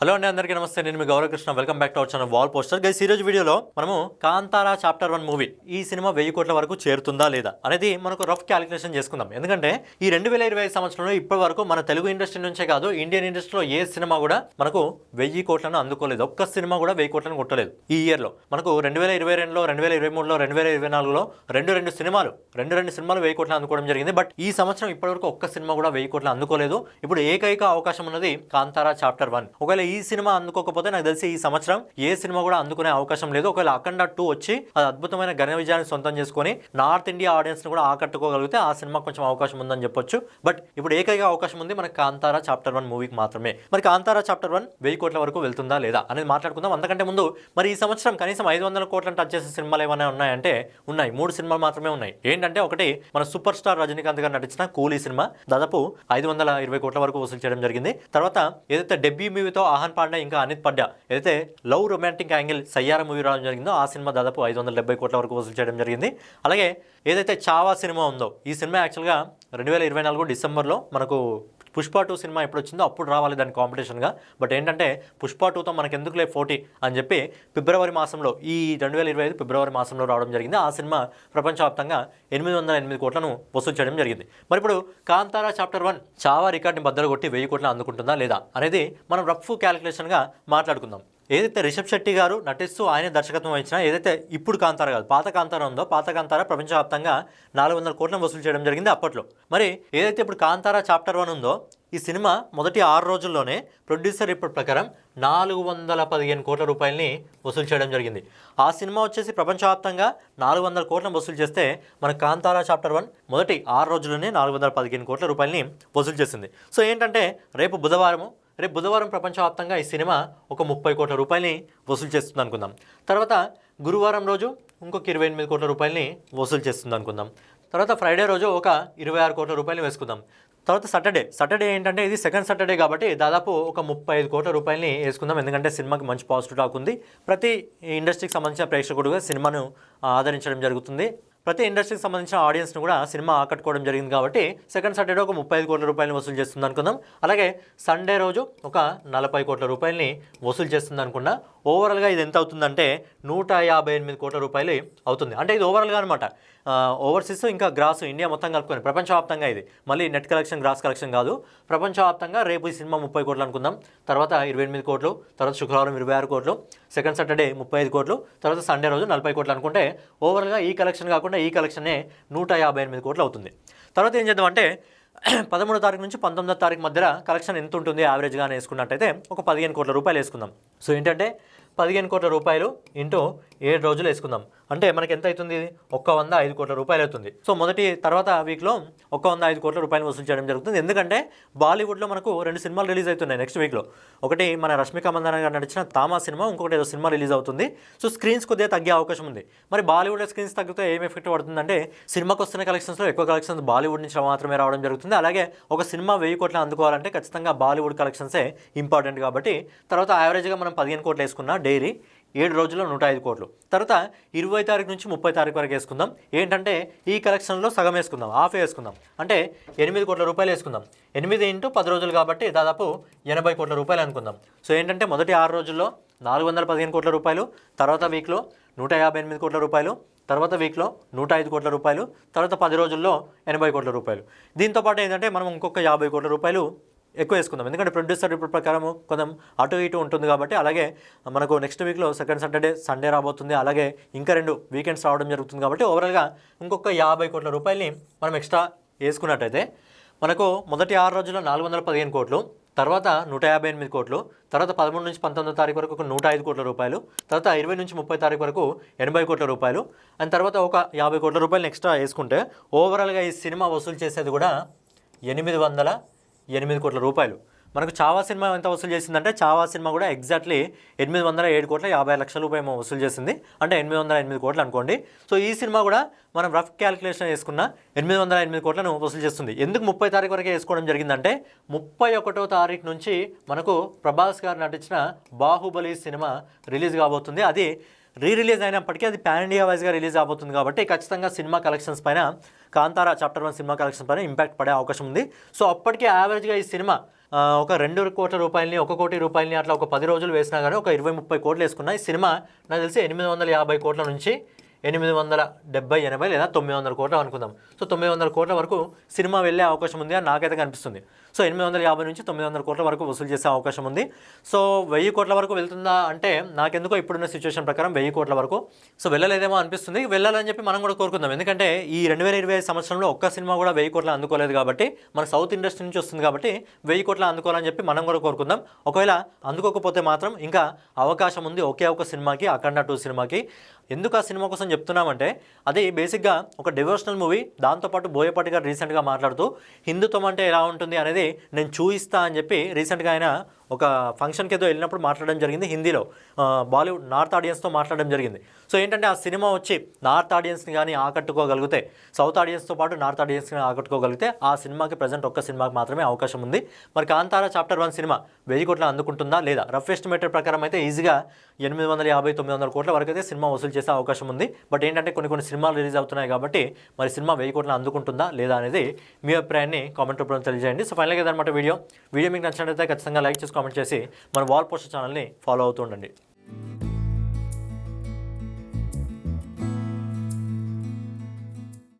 Hello అండి అందరికీ నమస్తే. నేను మీ Gauravakrishna. Welcome back to our channel wall poster guys ఈ రోజు వీడియోలో మనము కాంతారా చాప్టర్ వన్ మూవీ ఈ సినిమా వెయ్యి కోట్ల వరకు చేరుతుందా లేదా అనేది మనకు రఫ్ క్యాలిక్యులేషన్ చేసుకుందాం. ఎందుకంటే ఈ రెండు వేల ఇరవై సంవత్సరంలో ఇప్పటి వరకు మన తెలుగు ఇండస్ట్రీ నుంచే కాదు ఇండియన్ ఇండస్ట్రీలో ఏ సినిమా కూడా మనకు వెయ్యి కోట్లను అందుకోలేదు. ఒక్క సినిమా కూడా వెయ్యి కోట్లను కొట్టలేదు ఈ ఇయర్లో మనకు రెండు వేల ఇరవై రెండులో రెండు వేల ఇరవై మూడులో రెండు వేల ఇరవై నాలుగులో రెండు రెండు సినిమాలు రెండు రెండు సినిమాలు వెయ్యి కోట్లను అందుకోవడం జరిగింది. బట్ ఈ సంవత్సరం ఇప్పటివరకు ఒక్క సినిమా కూడా వెయ్యి కోట్లను అందుకోలేదు. ఇప్పుడు ఏకైక అవకాశం ఉన్నది కాంతారా చాప్టర్ వన్ ఒకవేళ ఈ సినిమా అందుకోకపోతే నాకు తెలిసి ఈ సంవత్సరం ఏ సినిమా కూడా అందుకునే అవకాశం లేదు. ఒకవేళ అఖండ టూ వచ్చి అది అద్భుతమైన ఘన విజయాన్ని సొంతం చేసుకొని నార్త్ ఇండియా ఆడియన్స్ని కూడా ఆకట్టుకోగలిగితే ఆ సినిమా కొంచెం అవకాశం ఉందని చెప్పొచ్చు. బట్ ఇప్పుడు ఏకైక అవకాశం ఉంది మన కాంతారా చాప్టర్ వన్ మూవీకి మాత్రమే. మరి కాంతారా చాప్టర్ వన్ వెయ్యి కోట్ల వరకు వెళ్తుందా లేదా అనేది మాట్లాడుకుందాం. అంతకంటే ముందు మరి ఈ సంవత్సరం కనీసం ఐదు వందల కోట్లను టచ్ చేసే సినిమాలు ఏమైనా ఉన్నాయంటే ఉన్నాయి. మూడు సినిమాలు మాత్రమే ఉన్నాయి. ఏంటంటే ఒకటి మన సూపర్ స్టార్ రజనీకాంత్ గారు నటించిన కూలీ సినిమా. దాదాపు ఐదు వందల ఇరవై కోట్ల వరకు వసూలు చేయడం జరిగింది. తర్వాత ఏదైతే డెబ్యూ మూవీతో ఆహన్ పాండే ఇంకా అనిత్ పడ్డా ఏదైతే love romantic angle Saiyaara movie రావడం జరిగిందో ఆ సినిమా దాదాపు ఐదు వందల డెబ్బై కోట్ల వరకు వసూలు చేయడం జరిగింది. అలాగే ఏదైతే చావా సినిమా ఉందో ఈ సినిమా యాక్చువల్గా రెండు వేల ఇరవై నాలుగు డిసెంబర్లో మనకు పుష్ప టూ సినిమా ఎప్పుడు వచ్చిందో అప్పుడు రావాలి దాని కాంపిటీషన్గా. బట్ ఏంటంటే పుష్ప టూతో మనకెందుకులే పోటీ అని చెప్పి ఫిబ్రవరి మాసంలో ఈ రెండు వేల ఇరవై ఐదు ఫిబ్రవరి మాసంలో రావడం జరిగింది. ఆ సినిమా ప్రపంచవ్యాప్తంగా ఎనిమిది వందల ఎనిమిది కోట్లను వసూలు చేయడం జరిగింది. మరి ఇప్పుడు కాంతారా చాప్టర్ వన్ చావా రికార్డ్ని బద్దలు కొట్టి వెయ్యి కోట్లు అందుకుంటుందా లేదా అనేది మనం రఫ్ క్యాలిక్యులేషన్గా మాట్లాడుకుందాం. ఏదైతే రిషబ్ శెట్టి గారు నటిస్తూ ఆయన దర్శకత్వం వహించిన ఏదైతే ఇప్పుడు కాంతార కాదు పాత కాంతార ఉందో పాత కాంతార ప్రపంచవ్యాప్తంగా నాలుగు వందల కోట్లను వసూలు చేయడం జరిగింది అప్పట్లో. మరి ఏదైతే ఇప్పుడు కాంతార చాప్టర్ వన్ ఉందో ఈ సినిమా మొదటి ఆరు రోజుల్లోనే ప్రొడ్యూసర్ రిపోర్ట్ ప్రకారం నాలుగు వందల పదిహేను కోట్ల రూపాయలని వసూలు చేయడం జరిగింది. ఆ సినిమా వచ్చేసి ప్రపంచవ్యాప్తంగా నాలుగు వందల కోట్లను వసూలు చేస్తే మన కాంతారా చాప్టర్ వన్ మొదటి ఆరు రోజుల్లోనే నాలుగు వందల పదిహేను కోట్ల రూపాయలని వసూలు చేసింది. సో ఏంటంటే రేపు బుధవారము రేపు బుధవారం ప్రపంచవ్యాప్తంగా ఈ సినిమా ఒక ముప్పై కోట్ల రూపాయలని వసూలు చేస్తుంది అనుకుందాం. తర్వాత గురువారం రోజు ఇంకొక ఇరవై ఎనిమిది కోట్ల రూపాయలని వసూలు చేస్తుంది అనుకుందాం. తర్వాత ఫ్రైడే రోజు ఒక ఇరవై ఆరు కోట్ల రూపాయలు వేసుకుందాం. తర్వాత సాటర్డే. సాటర్డే ఏంటంటే ఇది సెకండ్ సాటర్డే కాబట్టి దాదాపు ఒక ముప్పై ఐదు కోట్ల రూపాయలని వేసుకుందాం. ఎందుకంటే సినిమాకి మంచి పాజిటివ్ టాక్ ఉంది. ప్రతి ఇండస్ట్రీకి సంబంధించిన ప్రేక్షకుడుగా సినిమాను ఆదరించడం జరుగుతుంది. ప్రతి ఇండస్ట్రీకి సంబంధించిన ఆడియన్స్ను కూడా సినిమా ఆకట్టుకోవడం జరిగింది కాబట్టి సెకండ్ సాటర్డే ఒక ముప్పై ఐదు కోట్ల రూపాయలు వసూలు చేస్తుంది అనుకుందాం. అలాగే సండే రోజు ఒక నలభై కోట్ల రూపాయలని వసూలు చేస్తుంది అనుకున్నా ఓవరాల్గా ఇది ఎంత అవుతుందంటే నూట యాభై ఎనిమిది కోట్ల రూపాయలు అవుతుంది. అంటే ఇది ఓవరాల్గా అనమాట. ఓవర్సీస్ ఇంకా గ్రాస్ ఇండియా మొత్తం కలుపుకొని ప్రపంచవ్యాప్తంగా ఇది. మళ్ళీ నెట్ కలెక్షన్ గ్రాస్ కలెక్షన్ కాదు. ప్రపంచవ్యాప్తంగా రేపు ఈ సినిమా ముప్పై కోట్లు అనుకుందాం. తర్వాత ఇరవై ఎనిమిది కోట్లు తర్వాత శుక్రవారం ఇరవై ఆరు కోట్లు సెకండ్ సాటర్డే ముప్పై ఐదు కోట్లు తర్వాత సండే రోజు నలభై కోట్లు అనుకుంటే ఓవరాల్గా ఈ కలెక్షన్ కాకుండా ఈ కలెక్షనే నూట యాభై ఎనిమిది కోట్లు అవుతుంది. తర్వాత ఏం చేద్దామంటే పదమూడో తారీఖు నుంచి పంతొమ్మిదో తారీఖు మధ్య కలెక్షన్ ఎంత ఉంటుంది యావరేజ్గా వేసుకున్నట్టయితే ఒక పదిహేను కోట్ల రూపాయలు వేసుకుందాం. సో ఏంటంటే పదిహేను కోట్ల రూపాయలు ఇంటూ ఏడు రోజులు వేసుకుందాం. అంటే మనకి ఎంత అవుతుంది? ఒక్క వంద ఐదు కోట్ల రూపాయలు అవుతుంది. సో మొదటి తర్వాత వీక్లో ఒక్క వంద ఐదు కోట్ల రూపాయలు వసూలు చేయడం జరుగుతుంది. ఎందుకంటే బాలీవుడ్లో మనకు రెండు సినిమాలు రిలీజ్ అవుతున్నాయి నెక్స్ట్ వీక్లో. ఒకటి మన రష్మిక మందన గారు నడిచిన తామా సినిమా ఇంకొకటి ఏదో సినిమా రిలీజ్ అవుతుంది. సో స్క్రీన్స్ కొద్దిగా తగ్గే అవకాశం ఉంది. మరి బాలీవుడ్లో స్క్రీన్స్ తగ్గితే ఏం ఎఫెక్ట్ పడుతుందంటే సినిమాకి వస్తున్న కలెక్షన్స్లో ఎక్కువ కలెక్షన్స్ బాలీవుడ్ నుంచి మాత్రమే రావడం జరుగుతుంది. అలాగే ఒక సినిమా వెయ్యి కోట్లు అందుకోవాలంటే ఖచ్చితంగా బాలీవుడ్ కలెక్షన్సే ఇంపార్టెంట్ కాబట్టి తర్వాత యావరేజ్గా మనం పదిహేను కోట్లు వేసుకున్నా డైలీ ఏడు రోజుల్లో నూట ఐదు కోట్లు. తర్వాత ఇరవై తారీఖు నుంచి ముప్పై తారీఖు వరకు వేసుకుందాం. ఏంటంటే ఈ కలెక్షన్లో సగం వేసుకుందాం హాఫ్ వేసుకుందాం. అంటే ఎనిమిది కోట్ల రూపాయలు వేసుకుందాం. ఎనిమిది ఇంటూ పది రోజులు కాబట్టి దాదాపు ఎనభై కోట్ల రూపాయలు అనుకుందాం. సో ఏంటంటే మొదటి ఆరు రోజుల్లో నాలుగు వందల పదిహేను కోట్ల రూపాయలు తర్వాత వీక్లో నూట యాభై ఎనిమిది కోట్ల రూపాయలు తర్వాత వీక్లో నూట ఐదు కోట్ల రూపాయలు తర్వాత పది రోజుల్లో ఎనభై కోట్ల రూపాయలు. దీంతో పాటు ఏంటంటే మనం ఇంకొక యాభై కోట్ల రూపాయలు ఎక్కువ వేసుకుందాం. ఎందుకంటే ప్రొడ్యూసర్ రిపోర్ట్ ప్రకారం కొంచెం అటు ఇటు ఉంటుంది కాబట్టి అలాగే మనకు నెక్స్ట్ వీక్లో సెకండ్ సాటర్డే సండే రాబోతుంది. అలాగే ఇంకా రెండు వీకెండ్స్ రావడం జరుగుతుంది కాబట్టి ఓవరాల్గా ఇంకొక యాభై కోట్ల రూపాయలని మనం ఎక్స్ట్రా వేసుకున్నట్టయితే మనకు మొదటి ఆరు రోజుల్లో నాలుగు వందల పదిహేను కోట్లు తర్వాత నూట యాభై ఎనిమిది కోట్లు తర్వాత పదమూడు నుంచి పంతొమ్మిదో తారీఖు వరకు ఒక నూట ఐదు కోట్ల రూపాయలు తర్వాత ఇరవై నుంచి ముప్పై తారీఖు వరకు ఎనభై కోట్ల రూపాయలు అండ్ తర్వాత ఒక యాభై కోట్ల రూపాయలు ఎక్స్ట్రా వేసుకుంటే ఓవరాల్గా ఈ సినిమా వసూలు చేసేది కూడా ఎనిమిది వందల ఎనిమిది కోట్ల రూపాయలు. మనకు చావా సినిమా ఎంత వసూలు చేసిందంటే చావా సినిమా కూడా ఎగ్జాక్ట్లీ ఎనిమిది వందల ఏడు కోట్ల యాభై లక్షల రూపాయలు వసూలు చేసింది. అంటే ఎనిమిది వందల ఎనిమిది కోట్లు అనుకోండి. సో ఈ సినిమా కూడా మనం రఫ్ క్యాలిక్యులేషన్ వేసుకున్న ఎనిమిది వందల ఎనిమిది కోట్లను వసూలు చేస్తుంది. ఎందుకు ముప్పై తారీఖు వరకే వేసుకోవడం జరిగిందంటే ముప్పై ఒకటో తారీఖు నుంచి మనకు ప్రభాస్ గారు నటించిన బాహుబలి సినిమా రిలీజ్ కాబోతుంది. అది రీ రిలీజ్ అయినప్పటికీ అది పాన్ ఇండియా వైజ్గా రిలీజ్ అవబోతుంది కాబట్టి ఖచ్చితంగా సినిమా కలెక్షన్స్ పైన Kantara chapter one cinema collection పైన ఇంపాక్ట్ పడే అవకాశం ఉంది. సో అప్పటికే యావరేజ్గా ఈ సినిమా ఒక రెండు కోట్ల రూపాయలని ఒక కోటి రూపాయలని అట్లా ఒక పది రోజులు వేసినా కానీ ఒక ఇరవై ముప్పై కోట్లు వేసుకున్నా ఈ సినిమా నాకు తెలిసి ఎనిమిది వందల యాభై కోట్ల నుంచి ఎనిమిది వందల డెబ్బై ఎనభై లేదా తొమ్మిది వందల కోట్లు అనుకుందాం. సో తొమ్మిది వందల కోట్ల వరకు సినిమా వెళ్ళే అవకాశం ఉంది అని నాకైతే కనిపిస్తుంది. సో ఎనిమిది వందల యాభై నుంచి తొమ్మిది వందల కోట్ల వరకు వసూలు చేసే అవకాశం ఉంది. సో వెయ్యి కోట్ల వరకు వెళ్తుందా అంటే నాకెందుకో ఇప్పుడున్న సిచ్యువేషన్ ప్రకారం వెయ్యి కోట్ల వరకు. సో వెళ్ళలేదేమో అనిపిస్తుంది. వెళ్ళాలని చెప్పి మనం కూడా కోరుకుందాం. ఎందుకంటే ఈ రెండు వేల ఇరవై సంవత్సరంలో ఒక్క సినిమా కూడా వెయ్యి కోట్ల అందుకోలేదు కాబట్టి మన సౌత్ ఇండస్ట్రీ నుంచి వస్తుంది కాబట్టి వెయ్యి కోట్ల అందుకోవాలని చెప్పి మనం కూడా కోరుకుందాం. ఒకవేళ అందుకోకపోతే మాత్రం ఇంకా అవకాశం ఉంది ఒకే ఒక సినిమాకి అఖండ టూ సినిమాకి. ఎందుకు ఆ సినిమా కోసం చెప్తున్నామంటే అది బేసిక్గా ఒక డివోషనల్ మూవీ దాంతోపాటు బోయపాటి గారు రీసెంట్గా మాట్లాడుతూ హిందుత్వం అంటే ఎలా ఉంటుంది అనేది నేను చూయిస్తా అని చెప్పి రీసెంట్గా ఆయన ఒక ఫంక్షన్కి ఏదో వెళ్ళినప్పుడు మాట్లాడడం జరిగింది హిందీలో. బాలీవుడ్ నార్త్ ఆడియన్స్తో మాట్లాడడం జరిగింది. సో ఏంటంటే ఆ సినిమా వచ్చి నార్త్ ఆడియన్స్ని కానీ ఆకట్టుకోగలిగితే సౌత్ ఆడియన్స్తో పాటు నార్త్ ఆడియన్స్ని ఆకట్టుకోగలిగితే ఆ సినిమాకి ప్రజెంట్ ఒక్క సినిమాకి మాత్రమే అవకాశం ఉంది. మరి కాంతారా చాప్టర్ వన్ సినిమా వెయ్యి కోట్ల అందుకుంటుందా లేదా? రఫ్ ఎస్టిమేటెడ్ ప్రకారం అయితే ఈజీగా ఎనిమిది వందల యాభై తొమ్మిది వందల కోట్ల వరకు అయితే సినిమా వసూలు చేసే అవకాశం ఉంది. బట్ ఏంటంటే కొన్ని కొన్ని సినిమాలు రిలీజ్ అవుతున్నాయి కాబట్టి మరి సినిమా వెయ్యి కోట్ల అందుకుంటుందా లేదా అనేది మీ అభిప్రాయాన్ని కామెంట్ రూపంలో తెలియజేయండి. సో ఫైనల్గా ఇదనమాట వీడియో. వీడియో మీకు నచ్చినట్లయితే ఖచ్చితంగా లైక్ చేసుకోండి. కామెంట్ చేసి మన వాల్ పోస్టర్ ఛానల్ని ఫాలో అవుతూ ఉండండి.